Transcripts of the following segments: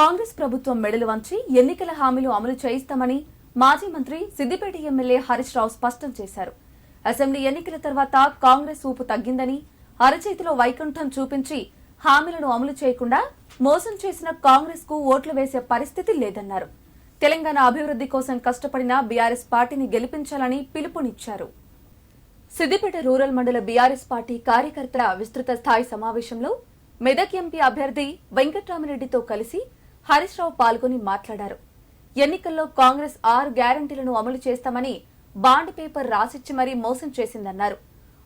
కాంగ్రెస్ ప్రభుత్వం మెడలు వంచి ఎన్నికల హామీలు అమలు చేయిస్తామని మాజీ మంత్రి సిద్దిపేట ఎమ్మెల్యే హరీష్ రావు స్పష్టం చేశారు. అసెంబ్లీ ఎన్నికల తర్వాత కాంగ్రెస్ ఊపు తగ్గిందని అరచేతిలో వైకుంఠం చూపించి హామీలను అమలు చేయకుండా మోసం చేసిన కాంగ్రెస్కు ఓట్లు వేసే పరిస్థితి లేదన్నారు. తెలంగాణ అభివృద్ధి కోసం కష్టపడిన బీఆర్ఎస్ పార్టీని గెలిపించాలని పిలుపునిచ్చారు. సిద్దిపేట రూరల్ మండల బీఆర్ఎస్ పార్టీ కార్యకర్తల విస్తృత స్థాయి సమావేశంలో మెదక్ ఎంపీ అభ్యర్థి వెంకట్రామరెడ్డితో కలిసి హరీష్ రావు పాల్గొని మాట్లాడారు. ఎన్నికల్లో కాంగ్రెస్ ఆరు గ్యారంటీలను అమలు చేస్తామని బాండ్ పేపర్ రాసిచ్చి మరీ మోసం చేసిందన్నారు.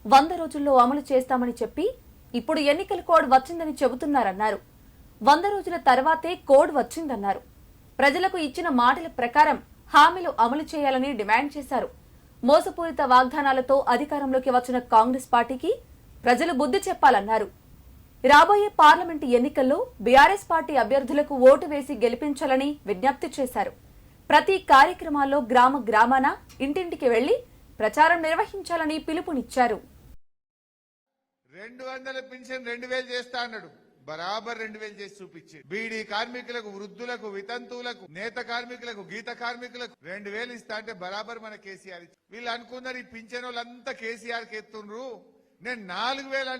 వంద రోజుల్లో అమలు చేస్తామని చెప్పి ఇప్పుడు ఎన్నికల కోడ్ వచ్చిందని చెబుతున్నారన్నారు. వంద రోజుల తర్వాతే కోడ్ వచ్చిందన్నారు. ప్రజలకు ఇచ్చిన మాటల ప్రకారం హామీలు అమలు చేయాలని డిమాండ్ చేశారు. మోసపూరిత వాగ్దానాలతో అధికారంలోకి వచ్చిన కాంగ్రెస్ పార్టీకి ప్రజలు బుద్ధి చెప్పాలన్నారు. రాబోయే పార్లమెంటు ఎన్నికల్లో బీఆర్ఎస్ పార్టీ అభ్యర్థులకు ఓటు వేసి గెలిపించాలని విజ్ఞప్తి చేశారు. ప్రతి కార్యక్రమాల్లో గ్రామ గ్రామాన ఇంటింటికి వెళ్ళి ప్రచారం నిర్వహించాలని పిలుపునిచ్చారు. రెండు వందల పింఛన్ రెండు వేలు చేస్తా అన్నాడు. బరాబర్ రెండు వేలు చేసి చూపించి. బీడీ కార్మికులకు వృద్ధులకు వితంతువులకు నేత కార్మికులకు గీత కార్మికులకు రెండు వేలు ఇస్తా అంటే బరాబర్ మన కేసీఆర్ ఇచ్చి వీళ్ళు అనుకున్నారు ఈ పింఛన్ వాళ్ళంతా కేసీఆర్కి ఎత్తుండ్రు. నేను నాలుగు వేలు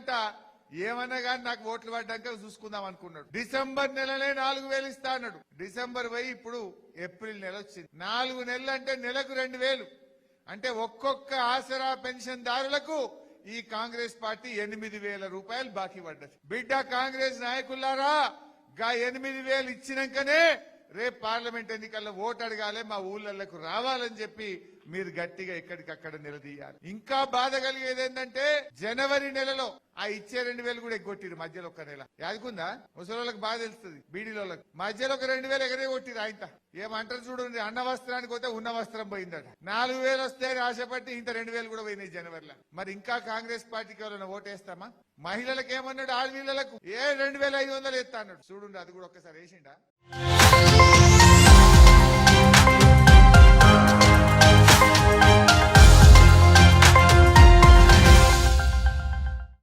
ఏమన్నా కానీ నాకు ఓట్లు పడ్డాక చూసుకుందాం అనుకున్నాడు. డిసెంబర్ నెలనే నాలుగు వేలు ఇస్తా అన్నాడు. డిసెంబర్ పోయి ఇప్పుడు ఏప్రిల్ నెల వచ్చింది. నాలుగు నెలలు అంటే నెలకు రెండు వేలు. అంటే ఒక్కొక్క ఆసరా పెన్షన్ దారులకు ఈ కాంగ్రెస్ పార్టీ ఎనిమిది వేల రూపాయలు బాకీ పడ్డది. బిడ్డ కాంగ్రెస్ నాయకులారా గా ఎనిమిది వేలు ఇచ్చినాకనే రేపు పార్లమెంట్ ఎన్నికల్లో ఓటు అడగాలి మా ఊళ్ళకు రావాలని చెప్పి మీరు గట్టిగా ఎక్కడికక్కడ నిలదీయాలి. ఇంకా బాధ కలిగేది ఏంటంటే జనవరి నెలలో ఆ ఇచ్చే రెండు వేలు కూడా ఎగ్గొట్టిరు మధ్యలో ఒక నెల. యాదుకుందా? ముసలోళ్ళకి బాధ తెలుస్తుంది బీడీలకు మధ్యలో ఒక రెండు వేలు ఎగరే కొట్టిరు ఆయన. ఏమంటారు చూడండి అన్న వస్త్రానికి పోతే ఉన్న వస్త్రం పోయిందట. నాలుగు వేలు వస్తే ఆశపట్టి ఇంత రెండు వేలు కూడా పోయినాయి జనవరిలో. మరి ఇంకా కాంగ్రెస్ పార్టీకి ఎవరైనా ఓటేస్తామా మహిళలకు ఏమన్నాడు ఆడవీళ్ళకు ఏ రెండు వేల ఐదు వందలు ఎత్తా అన్నాడు. చూడండి అది కూడా ఒక్కసారి వేసిండా?